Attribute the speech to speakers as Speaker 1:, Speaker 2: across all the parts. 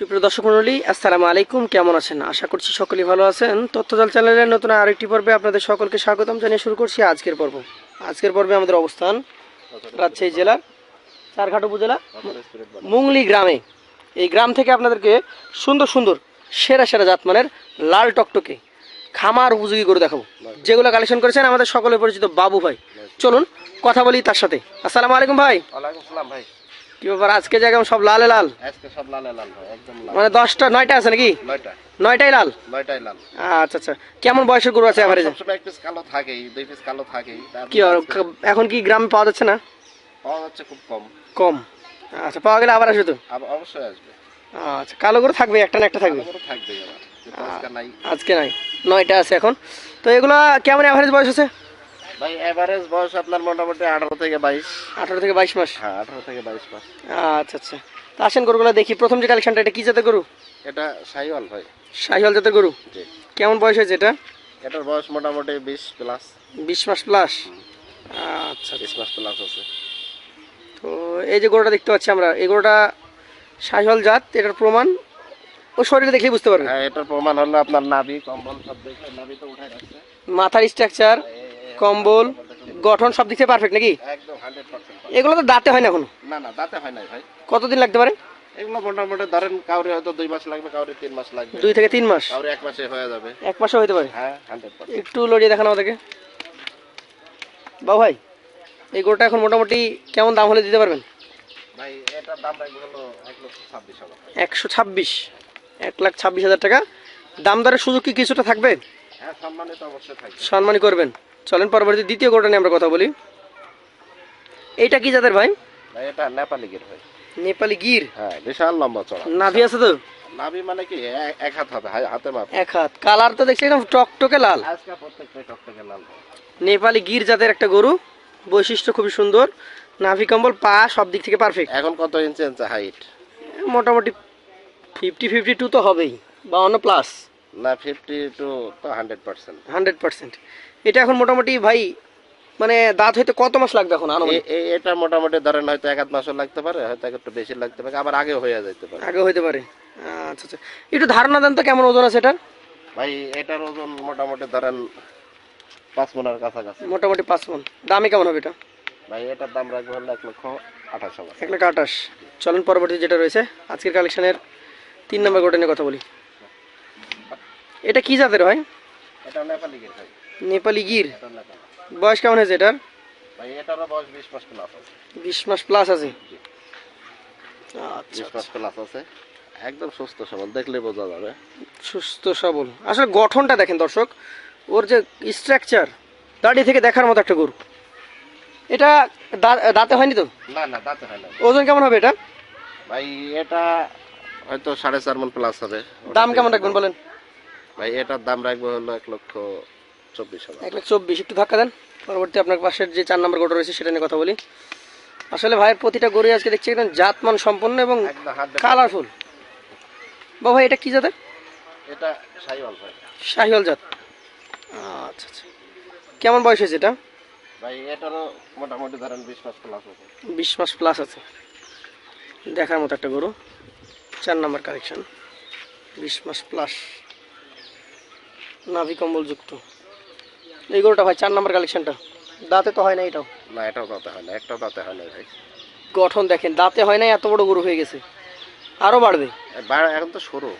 Speaker 1: সুপ্রিয় দর্শক মণ্ডলী, আসসালামু আলাইকুম। কেমন আছেন? আশা করছি সকলেই ভালো আছেন। তথ্যজাল চ্যানেলের নতুন আরেকটি পর্বে আপনাদের সকলকে স্বাগতম জানিয়ে শুরু করছি আজকের পর্ব। আজকের পর্বে আমাদের অবস্থান রাজশাহী জেলার চারঘাট উপজেলা মুংলি গ্রামে। এই গ্রাম থেকে আপনাদেরকে সুন্দর সুন্দর, সেরা সেরা জাতমানের লাল টকটকে, খামার উপযোগী করে দেখাবো। যেগুলো কালেকশন করেছেন আমাদের সকলে পরিচিত বাবু ভাই। চলুন, কথা বলি তার সাথে। আসসালামু আলাইকুম ভাই।
Speaker 2: ভাই।
Speaker 1: কি ব্যাপার? আজকে জায়গা সব লালে লাল?
Speaker 2: আজকে সব লাল লাল একদম লাল।
Speaker 1: মানে দশটা নয়টা আছে নাকি?
Speaker 2: নয়টা।
Speaker 1: নয়টাই লাল?
Speaker 2: নয়টাই লাল।
Speaker 1: আচ্ছা আচ্ছা। কেমন বয়সের গরু আছে অ্যাভারেজে
Speaker 2: সবসময় এক পিস কালো থাকেই দুই পিস কালো থাকেই।
Speaker 1: কি এখন কি গ্রামে পাওয়া যাচ্ছে না?
Speaker 2: পাওয়া যাচ্ছে খুব কম।
Speaker 1: কম। আচ্ছা পাওয়া গেলে আবার আসবে তো?
Speaker 2: অবশ্যই আসবে।
Speaker 1: আচ্ছা কালো গরু থাকবে একটা না একটা থাকবে?
Speaker 2: থাকবে আজকে নাই।
Speaker 1: আজকে নাই। নয়টা আছে এখন। তো এগুলো কেমন অ্যাভারেজ বয়স আছে?
Speaker 2: ভাই এভারেজ বয়স আপনার মোটামুটি আঠারো থেকে বাইশ।
Speaker 1: আঠারো থেকে বাইশ মাস?
Speaker 2: হ্যাঁ আঠারো থেকে বাইশ মাস।
Speaker 1: আচ্ছা আচ্ছা। তা আসেন গরুগুলো দেখি। প্রথম যে কালেকশনটা এটা কি জাতের গরু?
Speaker 2: এটা সাইওয়াল ভাই।
Speaker 1: শাহিওয়াল জাতের গরু?
Speaker 2: জি।
Speaker 1: কেমন বয়স হয়েছে এটা?
Speaker 2: এটার বয়স মোটামুটি বিশ প্লাস
Speaker 1: বিশ মাস প্লাস আচ্ছা
Speaker 2: বিশ মাস প্লাস আছে
Speaker 1: তো এই যে গরুটা দেখতে পাচ্ছি আমরা এই গরুটা শাহিওয়াল জাত এটার প্রমাণ? ও শরীরে দেখলেই বুঝতে পারবে
Speaker 2: হ্যাঁ এটার প্রমাণ হলো আপনার নাভি কম্বল সব দেখে নাভি তো উঠাই রাখছে
Speaker 1: মাথার স্ট্রাকচার কম্বল গঠন সব দিক থেকে পারফেক্ট নাকি? এগুলো তো দাঁতে হয় না এখন?
Speaker 2: না না দাঁতে হয় নাই ভাই।
Speaker 1: কতদিন লাগতে পারে?
Speaker 2: এগুলো মোটামুটি ধরেন কাউরে হয়তো দুই মাস লাগবে কাউরে তিন মাস লাগবে।
Speaker 1: দুই থেকে তিন মাস?
Speaker 2: কাউরে এক মাসে হয়ে যাবে।
Speaker 1: এক মাসও হতে পারে?
Speaker 2: হ্যাঁ
Speaker 1: একটু লড়িয়ে দেখানো আমাদেরকে। বাবু ভাই এই গরুটা এখন মোটামুটি কেমন দাম হলে দিতে পারবেন?
Speaker 2: ভাই এটার দাম রাখবে
Speaker 1: একশো ছাব্বিশ। এক লাখ ছাব্বিশ হাজার টাকা। দাম দরের সুযোগ কি কিছুটা থাকবে?
Speaker 2: হ্যাঁ সম্মানিত অবশ্যই থাকবে।
Speaker 1: সম্মানই করবেন। চলেন পরবর্তী দ্বিতীয় গরুটা নিয়ে আমরা কথা বলি। এটা কি জাতের ভাই?
Speaker 2: ভাই এটা নেপালি গির ভাই।
Speaker 1: নেপালি গির?
Speaker 2: হ্যাঁ বিশাল লম্বা চড়া।
Speaker 1: নাভি আছে তো?
Speaker 2: নাভি মানে কি এক হাত হবে হাতে মাপ।
Speaker 1: এক হাত। কালার তো দেখছি একদম টকটকে লাল।
Speaker 2: আজকে প্রত্যেকটাই টকটকে লাল
Speaker 1: নেপালি গির জাতের একটা গরু। বৈশিষ্ট্য খুবই সুন্দর। নাভি কম্বল পা সব দিক থেকে পারফেক্ট
Speaker 2: এখন কত ইঞ্চি ইঞ্চি হাইট
Speaker 1: মোটামুটি ফিফটি ফিফটি টু তো হবেই বা বাউন্ন প্লাস
Speaker 2: না ফিফটি টু তো হান্ড্রেড পার্সেন্ট
Speaker 1: হান্ড্রেড পার্সেন্ট এটা এখন মোটামুটি ভাই মানে দাঁত হইতে কত মাস লাগবে এখন
Speaker 2: এটা মোটামুটি ধরেন হয়তো এক আধ মাসও লাগতে পারে হয়তো একটু বেশি লাগতে পারে আবার আগে হয়ে যেতে পারে।
Speaker 1: আগে হইতে পারে। আচ্ছা আচ্ছা। একটু ধারণা দেন তো কেমন ওজন আছে এটার?
Speaker 2: ভাই এটার ওজন মোটামুটি ধরেন পাঁচ মনের কাছাকাছি।
Speaker 1: মোটামুটি পাঁচ মন। দামে কেমন হবে এটা?
Speaker 2: ভাই এটার দাম রাখব হলো এক লক্ষ আঠাশ হাজার।
Speaker 1: এক লক্ষ আঠাশ। চলেন পরবর্তী যেটা রয়েছে আজকের কালেকশনের তিন নম্বর গোটা নিয়ে কথা বলি। এটা কি জাতের ভাই?
Speaker 2: এটা নেপালি ভাই।
Speaker 1: নেপালি গির। বয়স কেমন হয়েছে এটার?
Speaker 2: বিশ মাস প্লাস আছে।
Speaker 1: মাস প্লাস আচ্ছা
Speaker 2: মাস প্লাস আছে। একদম সুস্থ সবল দেখলে বোঝা যাবে।
Speaker 1: সুস্থ সবল। আসলে গঠনটা দেখেন দর্শক ওর যে স্ট্রাকচার দাঁড়িয়ে থেকে দেখার মতো একটা গরু। এটা দাঁতে হয়নি তো?
Speaker 2: না না দাঁতে হয় না
Speaker 1: ওজন কেমন হবে এটা?
Speaker 2: ভাই এটা হয়তো সাড়ে চার মন প্লাস হবে।
Speaker 1: দাম কেমন রাখবেন বলেন?
Speaker 2: ভাই এটার দাম রাখব হলো এক লক্ষ চব্বিশ
Speaker 1: এক লাখ চব্বিশ একটু ধাক্কা দেন। পরবর্তী আপনার পাশের যে চার নম্বর গরু রয়েছে সেটা নিয়ে কথা বলি। আসলে ভাইয়ের প্রতিটা গরু আজকে দেখছি একদম জাতমান সম্পন্ন এবং কালারফুল। বাবা ভাই এটা কি জাতের?
Speaker 2: এটা ভাই।
Speaker 1: শাহিওয়াল জাত। আচ্ছা আচ্ছা। কেমন বয়স হয়েছে এটা?
Speaker 2: ভাই এটারও মোটামুটি ধরেন বিশ মাস প্লাস আছে।
Speaker 1: বিশ মাস প্লাস আছে। দেখার মতো একটা গরু। চার নাম্বার কালেকশন বিশ মাস প্লাস নাভি কম্বল যুক্ত এই গরুটা ভাই চার নাম্বার কালেকশনটা দাঁতে তো হয় না এটাও।
Speaker 2: না এটাও দাঁতে হয় না একটাও দাঁতে হয় না ভাই।
Speaker 1: গঠন দেখেন দাঁতে হয় না এত বড় গরু হয়ে গেছে। আরও বাড়বে।
Speaker 2: বাড়া- এখন তো সরু।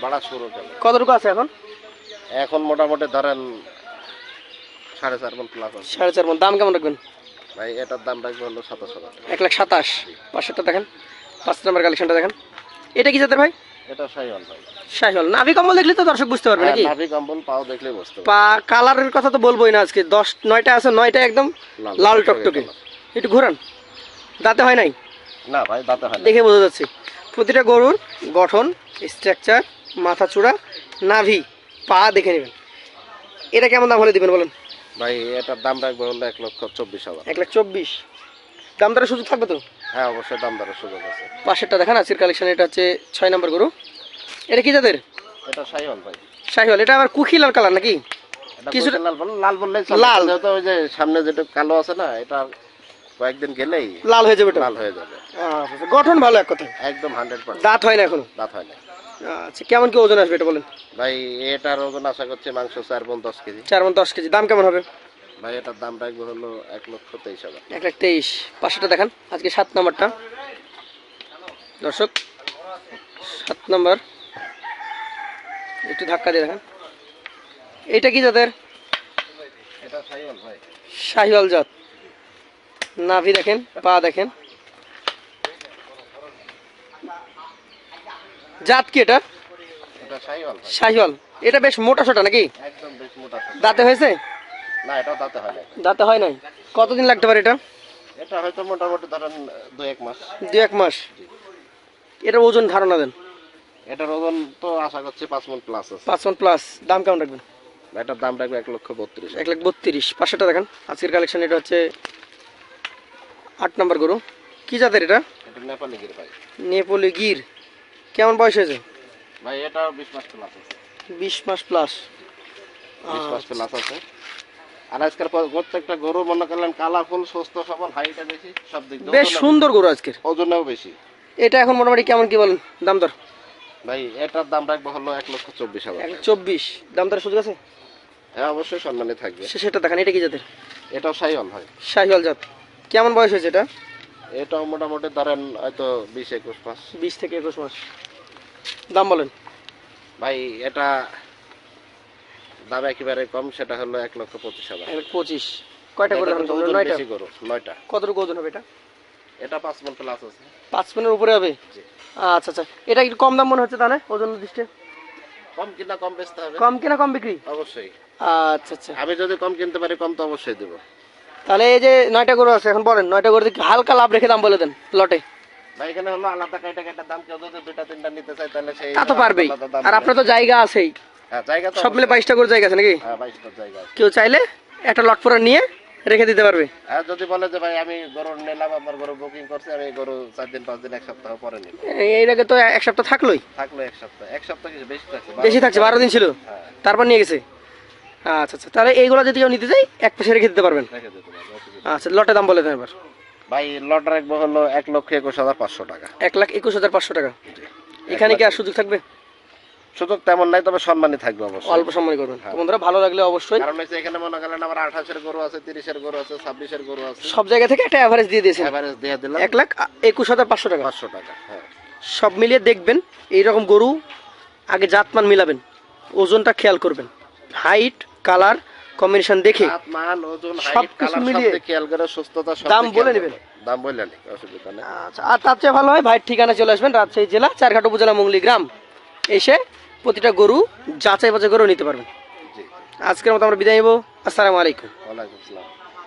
Speaker 2: বাড়া সরু
Speaker 1: কতটুকু আছে এখন?
Speaker 2: এখন মোটামুটি ধরেন সাড়ে চার মন প্লাস
Speaker 1: সাড়ে চার মন। দাম কেমন রাখবেন?
Speaker 2: ভাই এটার দাম রাখব হলো সাতাশ হাজার
Speaker 1: এক লাখ সাতাশ। পাঁচশোটা দেখেন। পাঁচ নম্বর কালেকশনটা দেখেন। এটা কি জাতের ভাই?
Speaker 2: এটা সাইওয়াল ভাই।
Speaker 1: শাহিওয়াল। নাভি কম্বল দেখলে তো দর্শক বুঝতে পারবে
Speaker 2: হ্যাঁ,
Speaker 1: নাকি?
Speaker 2: নাভি কম্বল পাও দেখলে বুঝতে
Speaker 1: পা কালারের কথা তো বলবোই না আজকে। দশ নয়টা আছে নয়টা একদম
Speaker 2: লাল টকটকে।
Speaker 1: টকটকে একটু ঘোরান। দাঁতে হয় নাই?
Speaker 2: না ভাই দাঁতে হয়
Speaker 1: দেখে বোঝা যাচ্ছে। প্রতিটা গরুর গঠন স্ট্রাকচার মাথা চূড়া নাভি পা দেখে নেবেন। এটা কেমন দাম হলে দিবেন বলেন?
Speaker 2: ভাই এটার দাম রাখব হলো এক লক্ষ চব্বিশ হাজার।
Speaker 1: এক লাখ চব্বিশ। দাম দরের সুযোগ থাকবে তো?
Speaker 2: হ্যাঁ অবশ্যই দাম দরের সুযোগ আছে।
Speaker 1: পাশেরটা দেখান আজকের কালেকশন এটা হচ্ছে ছয় নম্বর গরু। এটা কি যাদের
Speaker 2: এটা সাইওয়াল ভাই।
Speaker 1: শাহিওয়াল এটা আবার লাল কালার নাকি? কিছুটা-
Speaker 2: লাল ওই যে সামনে যেটা কালো আছে না এটা কয়েকদিন গেলেই
Speaker 1: লাল হয়ে যাবে
Speaker 2: লাল হয়ে যাবে।
Speaker 1: আচ্ছা, আচ্ছা। গঠন ভালো এক কথায়।
Speaker 2: একদম হান্ড্রেড পার্সেন্ট
Speaker 1: দাঁত হয় না এখনও?
Speaker 2: দাঁত হয় না।
Speaker 1: আচ্ছা কেমন কি ওজন আসবে এটা বলেন?
Speaker 2: ভাই এটার ওজন আশা করছে মাংস চার বোন দশ কেজি।
Speaker 1: চার মন দশ কেজি দাম কেমন হবে?
Speaker 2: ভাই এটার দাম রাখব হলো এক লক্ষ তেইশ হাজার।
Speaker 1: এক লাখ তেইশ। পাঁচশোটা দেখান আজকে সাত নাম্বারটা। দর্শক সাত নাম্বার। একটু ধাক্কা দিয়ে দেখান। কি শাহিওয়াল জাত। নাভি দেখেন পা দেখেন। জাত কি এটা? শাহিওয়াল এটা বেশ মোটা সোটা নাকি? দাঁতে হয়েছে?
Speaker 2: না এটাও দাঁতে হয় না
Speaker 1: দাঁতে হয় নাই? কতদিন লাগতে পারে এটা?
Speaker 2: এটা হয়তো মোটামুটি ধরেন দু এক মাস।
Speaker 1: দু এক মাস। এটার ওজন ধারণা দেন।
Speaker 2: এটার ওজন তো আশা করছি পাঁচ মন প্লাস আছে।
Speaker 1: পাঁচ মন প্লাস দাম কেমন রাখবেন?
Speaker 2: এটার দাম রাখবে এক লক্ষ বত্রিশ।
Speaker 1: এক লাখ বত্রিশ। পাঁচশোটা দেখেন। আজকের কালেকশন এটা হচ্ছে আট নম্বর গরু। কি জাতের এটা?
Speaker 2: এটা নেপালি গির ভাই।
Speaker 1: নেপলি গির। কেমন বয়স হয়েছে?
Speaker 2: ভাই এটা বিশ মাস প্লাস আছে।
Speaker 1: বিশ মাস প্লাস
Speaker 2: বিশ মাস প্লাস আছে। আর আজকের প্রত্যেকটা গরু মনে করলেন কালারফুল সুস্থ সবল হাইটা বেশি সব দিক
Speaker 1: বেশ সুন্দর গরু আজকের।
Speaker 2: ওজনেও বেশি।
Speaker 1: এটা এখন মোটামুটি কেমন কি বলেন? দাম দর?
Speaker 2: ভাই এটার দাম রাখব হলো এক লক্ষ চব্বিশ হাজার
Speaker 1: চব্বিশ। দাম দর সুযোগ আছে?
Speaker 2: হ্যাঁ অবশ্যই সম্মানে থাকবে।
Speaker 1: সেটা দেখান এটা কি জাতের?
Speaker 2: এটাও সাইওয়াল হয়
Speaker 1: শাহিওয়াল জাত। কেমন বয়স হয়েছে এটা?
Speaker 2: এটাও মোটামুটি ধরেন হয়তো বিশ একুশ মাস।
Speaker 1: বিশ থেকে একুশ মাস। দাম বলেন।
Speaker 2: ভাই এটা দাম একেবারে কম সেটা হলো এক লক্ষ পঁচিশ হাজার।
Speaker 1: পঁচিশ। কয়টা করে নয়টা?
Speaker 2: গরু নয়টা।
Speaker 1: কতটুকু ওজন হবে এটা?
Speaker 2: এটা পাঁচ মন প্লাস আছে।
Speaker 1: পাঁচ মিনিটের উপরে হবে? আচ্ছা আচ্ছা। এটা একটু কম দাম মনে হচ্ছে তাহলে ওজন দৃষ্টি?
Speaker 2: কম কিনা কম বেচতে হবে।
Speaker 1: কম কিনা কম বিক্রি?
Speaker 2: অবশ্যই।
Speaker 1: আচ্ছা আচ্ছা।
Speaker 2: আমি যদি কম কিনতে পারি কম তো অবশ্যই দেবো।
Speaker 1: তাহলে এই যে নয়টা গরু আছে এখন বলেন নয়টা গরু হালকা লাভ রেখে দাম বলে দেন লটে?
Speaker 2: ভাই এখানে হলো আলাদা কাইটা কাইটা দাম কেউ যদি দুইটা তিনটা নিতে চাই তাহলে সেই
Speaker 1: তা তো পারবেই। আর আপনার তো জায়গা আছেই।
Speaker 2: জায়গা তো
Speaker 1: সব মিলে বাইশটা গরু জায়গা আছে নাকি?
Speaker 2: হ্যাঁ বাইশটা জায়গা আছে।
Speaker 1: কেউ চাইলে একটা লট পরে নিয়ে রেখে দিতে পারবে।
Speaker 2: আর যদি বলে যে ভাই আমি গরু নিলাম আমার গরু বুকিং করছি আমি গরু চার দিন পাঁচ দিন এক সপ্তাহ পরে নিব।
Speaker 1: এই আগে তো এক সপ্তাহ থাকলোই।
Speaker 2: থাকল এক সপ্তাহ। এক সপ্তাহ কিছু বেশি থাকছে
Speaker 1: বেশি থাকছে বারো দিন ছিল।
Speaker 2: হ্যাঁ।
Speaker 1: তারপর নিয়ে গেছে। আচ্ছা আচ্ছা। তাহলে এইগুলো যদি কেউ নিতে চাই এক পাশে রেখে দিতে পারবেন। আচ্ছা লটে দাম বলে দেন এবার।
Speaker 2: ভাই লট রাখব হলো এক লক্ষ একুশ হাজার পাঁচশো টাকা।
Speaker 1: এক লাখ একুশ হাজার পাঁচশো টাকা। এখানে কি আর সুযোগ থাকবে?
Speaker 2: সুযোগ তেমন নাই তবে সম্মানই থাকবে অবশ্যই।
Speaker 1: অল্প সময় করবেন। তো বন্ধুরা ভালো লাগলে অবশ্যই
Speaker 2: কারণ হচ্ছে এখানে মনে করেন আমার আঠাশের গরু আছে তিরিশের গরু আছে ছাব্বিশের গরু আছে।
Speaker 1: সব জায়গা থেকে একটা অ্যাভারেজ দিয়ে দিয়েছেন।
Speaker 2: এভারেজ দিয়ে দিলাম।
Speaker 1: এক লাখ একুশ হাজার পাঁচশো টাকা।
Speaker 2: পাঁচশো টাকা হ্যাঁ।
Speaker 1: সব মিলিয়ে দেখবেন এইরকম গরু আগে জাতমান মিলাবেন ওজনটা খেয়াল করবেন। হাইট কালার কম্বিনেশন দেখে
Speaker 2: জাত, মান ওজন হাইট কালার
Speaker 1: মিলিয়ে
Speaker 2: খেয়াল করে সুস্থতা সব
Speaker 1: দাম বলে নেবেন।
Speaker 2: দাম বলে নেই অসুবিধা নেই।
Speaker 1: আচ্ছা আর তার চেয়ে ভালো হয় ভাইয়ের ঠিকানা চলে আসবেন রাজশাহী জেলা চারঘাট উপজেলা মঙ্গলি গ্রাম। এসে প্রতিটা গরু যাচাই বাছাই গরু নিতে পারবেন। আজকের মতো আমরা বিদায় নেব। আসসালামু আলাইকুম।
Speaker 2: ওয়ালাইকুম আসসালাম।